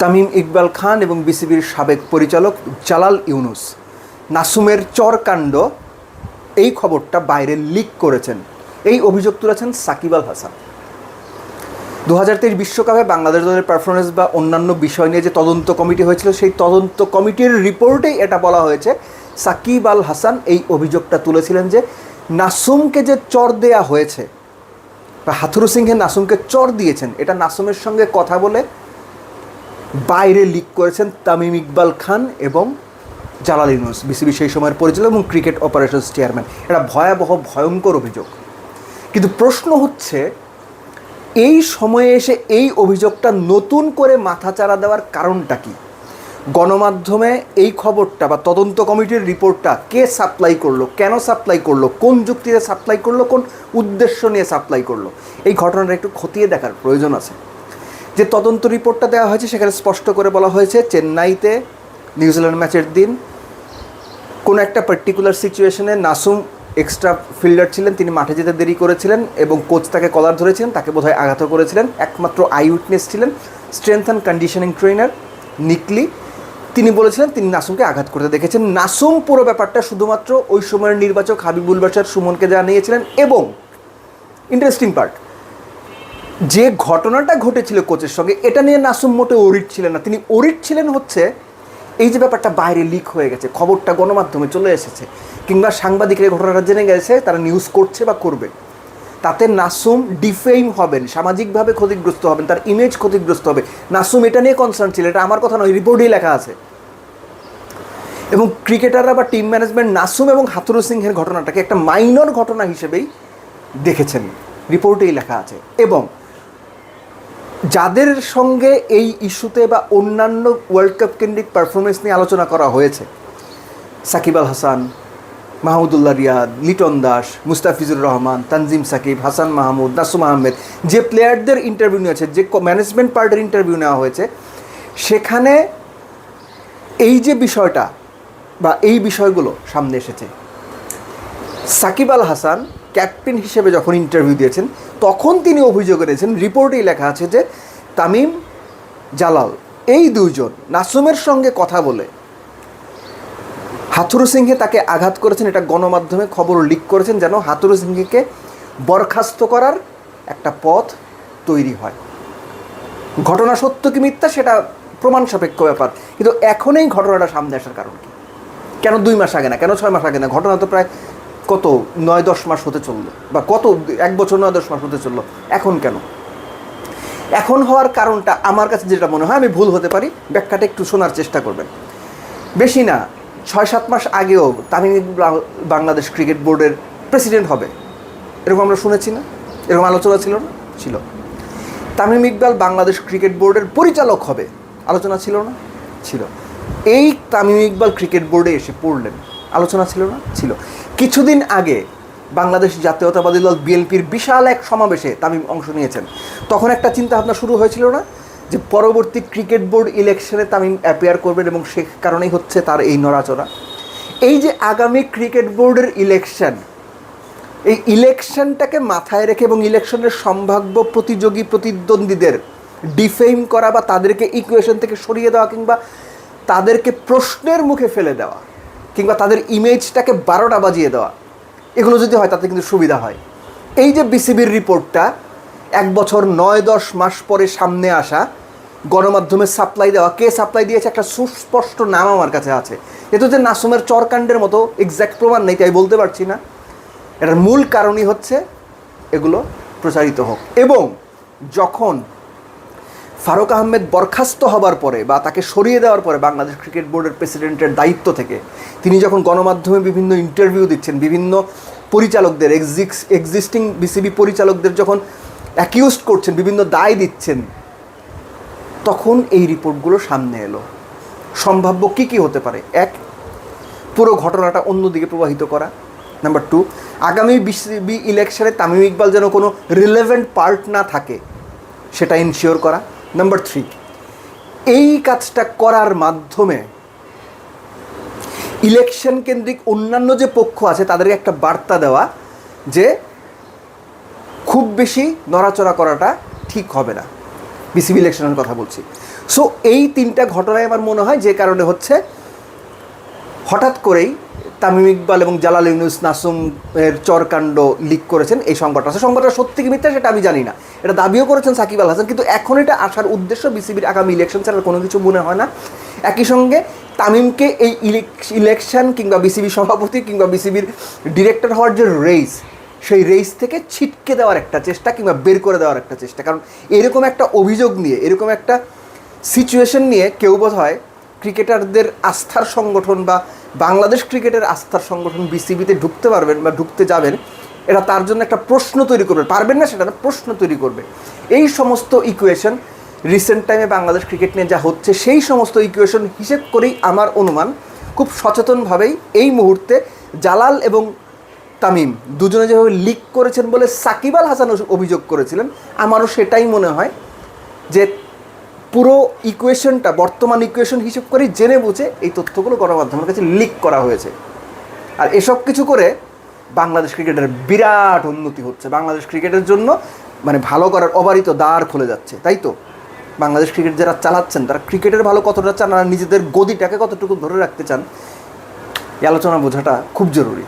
তামিম ইকবাল খান এবং বিসিবির সাবেক পরিচালক জালাল ইউনুস। নাসুমের চরকাণ্ড এই খবরটা বাইরে লিক করেছেন। এই অভিযোগ তুলেছেন সাকিব আল হাসান। দু হাজার তেইশ বিশ্বকাপে বাংলাদেশ দলের পারফরমেন্স বা অন্যান্য বিষয় নিয়ে যে তদন্ত কমিটি হয়েছিল, সেই তদন্ত কমিটির রিপোর্টেই এটা বলা হয়েছে। সাকিব আল হাসান এই অভিযোগটা তুলেছিলেন যে, নাসুমকে যে চর দেয়া হয়েছে বা হাথুরু সিংহে নাসুমকে চর দিয়েছেন, এটা নাসুমের সঙ্গে কথা বলে বাইরে লিক করেছেন তামিম ইকবাল খান এবং জালাল ইউনুস বিসিবি সেই সময়ের পরিচালক এবং ক্রিকেট অপারেশনস চেয়ারম্যান এটা ভয়াবহ, ভয়ঙ্কর অভিযোগ। কিন্তু প্রশ্ন হচ্ছে, এই সময়ে এসে এই অভিযোগটা নতুন করে মাথাচাড়া দেওয়ার কারণটা কি? গণমাধ্যমে এই খবরটা বা তদন্ত কমিটির রিপোর্টটা কে সাপ্লাই করল, কেন সাপ্লাই করল, কোন যুক্তিতে সাপ্লাই করল, কোন উদ্দেশ্য নিয়ে সাপ্লাই করল, এই ঘটনাটা একটু খতিয়ে দেখার প্রয়োজন আছে। যে তদন্ত রিপোর্টটা দেওয়া হয়েছে, সেখানে স্পষ্ট করে বলা হয়েছে চেন্নাইতে নিউজিল্যান্ড ম্যাচের দিন কোনো একটা পার্টিকুলার সিচুয়েশনে নাসুম এক্সট্রা ফিল্ডার ছিলেন, তিনি মাঠে যেতে দেরি করেছিলেন এবং কোচ তাকে কলার ধরেছিলেন, তাকে বোধহয় আঘাত করেছিলেন। একমাত্র আই উইটনেস ছিলেন স্ট্রেংথ অ্যান্ড কন্ডিশনিং ট্রেনার নিকলি তিনি বলেছিলেন তিনি নাসুমকে আঘাত করতে দেখেছেন। নাসুম পুরো ব্যাপারটা শুধুমাত্র ওই সময়ের নির্বাচক হাবিবুল বাসার সুমনকে জানিয়েছিলেন এবং ইন্টারেস্টিং পার্ট যে ঘটনাটা ঘটেছিল কোচের সঙ্গে, এটা নিয়ে নাসুম মোটে ওরিট ছিলেন না। তিনি ওরিট ছিলেন হচ্ছে, এই যে ব্যাপারটা বাইরে লিক হয়ে গেছে, খবরটা গণমাধ্যমে চলে এসেছে, কিংবা সাংবাদিকের ঘটনাটা জেনে গেছে, তারা নিউজ করছে বা করবে। তাতে নাসুম ডিফেইম হবেন, সামাজিকভাবে ক্ষতিগ্রস্ত হবেন, তার ইমেজ ক্ষতিগ্রস্ত হবে। নাসুম এটা নিয়ে কনসার্ন ছিল, এটা আমার কথা নয় রিপোর্টেই লেখা আছে। এবং ক্রিকেটাররা বা টিম ম্যানেজমেন্ট নাসুম এবং হাতুরু সিংহের ঘটনাটাকে একটা মাইনর ঘটনা হিসেবেই দেখেছেন রিপোর্টেই লেখা আছে। এবং যাদের সঙ্গে এই ইস্যুতে বা অন্যান্য ওয়ার্ল্ড কাপ কেন্দ্রিক পারফরমেন্স নিয়ে আলোচনা করা হয়েছে, সাকিব আল হাসান, মাহমুদুল্লাহ রিয়াদ, লিটন দাস, মুস্তাফিজুর রহমান, তানজিম সাকিব, হাসান মাহমুদ, নাসুম আহমেদ, যে প্লেয়ারদের ইন্টারভিউ নিয়েছে যে ম্যানেজমেন্ট পার্টের ইন্টারভিউ নেওয়া হয়েছে, সেখানে এই যে বিষয়টা বা এই বিষয়গুলো সামনে এসেছে সাকিব আল হাসান ক্যাপ্টেন হিসেবে যখন ইন্টারভিউ দিয়েছেন, তখন তিনি অভিযোগ এনেছেন রিপোর্টেই লেখা আছে যে তামিম জালাল, এই দুইজন নাসুমের সঙ্গে কথা বলে হাথুরু সিংহে তাকে আঘাত করেছেন, এটা গণমাধ্যমে খবর লিক করেছেন যেন হাথুরু সিংহকে বরখাস্ত করার একটা পথ তৈরি হয়। ঘটনা সত্য কি মিথ্যা সেটা প্রমাণ সাপেক্ষ ব্যাপার, কিন্তু এখন এই ঘটনাটা সামনে আসার কারণ কি? কেন দুই মাস আগে না, কেন ছয় মাস আগে না? ঘটনা তো প্রায় কত নয় দশ মাস হতে চলল? বা কত এক বছর নয় দশ মাস হতে চলল? এখন কেন? এখন হওয়ার কারণটা আমার কাছে যেটা মনে হয়, আমি ভুল হতে পারি, ব্যাখ্যাটা একটু শোনার চেষ্টা করবেন। বেশি না, ছয় সাত মাস আগেও তামিম বাংলাদেশ ক্রিকেট বোর্ডের প্রেসিডেন্ট হবে। এরকম আমরা শুনেছি না? এরকম আলোচনা ছিল না? ছিল। তামিম ইকবাল বাংলাদেশ ক্রিকেট বোর্ডের পরিচালক হবে? আলোচনা ছিল না? ছিল। এই তামিম ইকবাল ক্রিকেট বোর্ডে এসে পড়লেন। আলোচনা ছিল না? ছিল। কিছুদিন আগে বাংলাদেশ জাতীয়তাবাদী দল বিএনপির বিশাল এক সমাবেশে তামিম অংশ নিয়েছেন। তখন একটা চিন্তা ভাবনা শুরু হয়েছিল না? যে পরবর্তী ক্রিকেট বোর্ড ইলেকশনে তামিম অ্যাপিয়ার করবেন এবং সে কারণেই হচ্ছে তার এই নড়াচড়া। এই যে আগামী ক্রিকেট বোর্ডের ইলেকশন, এই ইলেকশনটাকে মাথায় রেখে এবং ইলেকশনের সম্ভাব্য প্রতিযোগী প্রতিদ্বন্দ্বীদের ডিফেম করা বা তাদেরকে ইকুয়েশন থেকে সরিয়ে দেওয়া কিংবা তাদেরকে প্রশ্নের মুখে ফেলে দেওয়া কিংবা তাদের ইমেজটাকে বারোটা বাজিয়ে দেওয়া। এগুলো যদি হয়, তাতে কিন্তু সুবিধা হয়। এই যে বিসিবির রিপোর্টটা এক বছর নয় দশ মাস পরে সামনে আসা গণমাধ্যমে সাপ্লাই দেওয়া। কে সাপ্লাই দিয়েছে? একটা সুস্পষ্ট নাম আমার কাছে আছে। এটা যে নাসুমের চরকাণ্ডের মতো এক্স্যাক্ট প্রমাণ নেই, তাই বলতে পারছি না। এটার মূল কারণই হচ্ছে, এগুলো প্রচারিত হোক। এবং যখন ফারুক আহমেদ বরখাস্ত হবার পরে বা তাকে সরিয়ে দেওয়ার পরে বাংলাদেশ ক্রিকেট বোর্ডের প্রেসিডেন্টের দায়িত্ব থেকে তিনি যখন গণমাধ্যমে বিভিন্ন ইন্টারভিউ দিচ্ছেন, বিভিন্ন পরিচালকদের এক্সিক্স এক্সিস্টিং বিসিবি পরিচালকদের যখন অ্যাকিউজড করছেন, বিভিন্ন দায় দিচ্ছেন, তখন এই রিপোর্টগুলো সামনে এলো। সম্ভাব্য কী কী হতে পারে? এক, পুরো ঘটনাটা অন্যদিকে প্রবাহিত করা। নাম্বার টু, আগামী বিসিবি ইলেকশনে তামিম ইকবাল যেন কোনো রিলেভেন্ট পার্ট না থাকে, সেটা ইনশিওর করা। নাম্বার থ্রি এই কাজটা করার মাধ্যমে ইলেকশন কেন্দ্রিক অন্যান্য যে পক্ষ আছে, তাদেরকে একটা বার্তা দেওয়া যে খুব বেশি নড়াচড়া করাটা ঠিক হবে না। বিসিবি ইলেকশনের কথা বলছি। সো এই তিনটা ঘটনায় আমার মনে হয় যে কারণে হচ্ছে হঠাৎ করেই তামিম ইকবাল এবং জালাল ইউনুস নাসুম এর চরকাণ্ড লিক করেছেন এই সংবাদটা। আছে সংবাদটা সত্যি কি মিথ্যা সেটা আমি জানি না। এটা দাবিও করেছেন সাকিব আল হাসান, কিন্তু এখন এটা আসার উদ্দেশ্য বিসিবির আগামী ইলেকশন ছাড়া কোনো কিছু মনে হয় না। একই সঙ্গে তামিমকে এই ইলেকশন কিংবা বিসিবি সভাপতি কিংবা বিসিবির ডিরেক্টর হওয়ার যে রেস সেই রেস থেকে ছিটকে দেওয়ার একটা চেষ্টা কিংবা বের করে দেওয়ার একটা চেষ্টা। কারণ এরকম একটা অভিযোগ নিয়ে, এরকম একটা সিচুয়েশন নিয়ে কেউ বোধ হয় ক্রিকেটারদের আস্থার সংগঠন বা বাংলাদেশ ক্রিকেটের আস্থার সংগঠন বিসিবিতে ঢুকতে পারবেন বা ঢুকতে যাবেন এটা তার জন্য একটা প্রশ্ন তৈরি করবে। পারবেন না সেটা প্রশ্ন তৈরি করবে। এই সমস্ত ইকুয়েশন রিসেন্ট টাইমে বাংলাদেশ ক্রিকেট নিয়ে যা হচ্ছে, সেই সমস্ত ইকুয়েশন হিসেব করেই আমার অনুমান খুব সচেতনভাবেই এই মুহূর্তে জালাল এবং তামিম দুজনে যেভাবে লিক করেছেন বলে সাকিব আল হাসান অভিযোগ করেছিলেন, আমারও সেটাই মনে হয় যে পুরো ইকুয়েশনটা বর্তমান ইকুয়েশন হিসেব করেই জেনে বুঝে এই তথ্যগুলো গণমাধ্যমের কাছে লিক করা হয়েছে। আর এসব কিছু করে বাংলাদেশ ক্রিকেটের বিরাট উন্নতি হচ্ছে। বাংলাদেশ ক্রিকেটের জন্য মানে ভালো করার অবারিত দ্বার খুলে যাচ্ছে, তাই তো? বাংলাদেশ ক্রিকেট যারা চালাচ্ছেন, তারা ক্রিকেটের ভালো কতটা চান আর নিজেদের গদিটাকে কতটুকু ধরে রাখতে চান, এই আলোচনা বোঝাটা খুব জরুরি।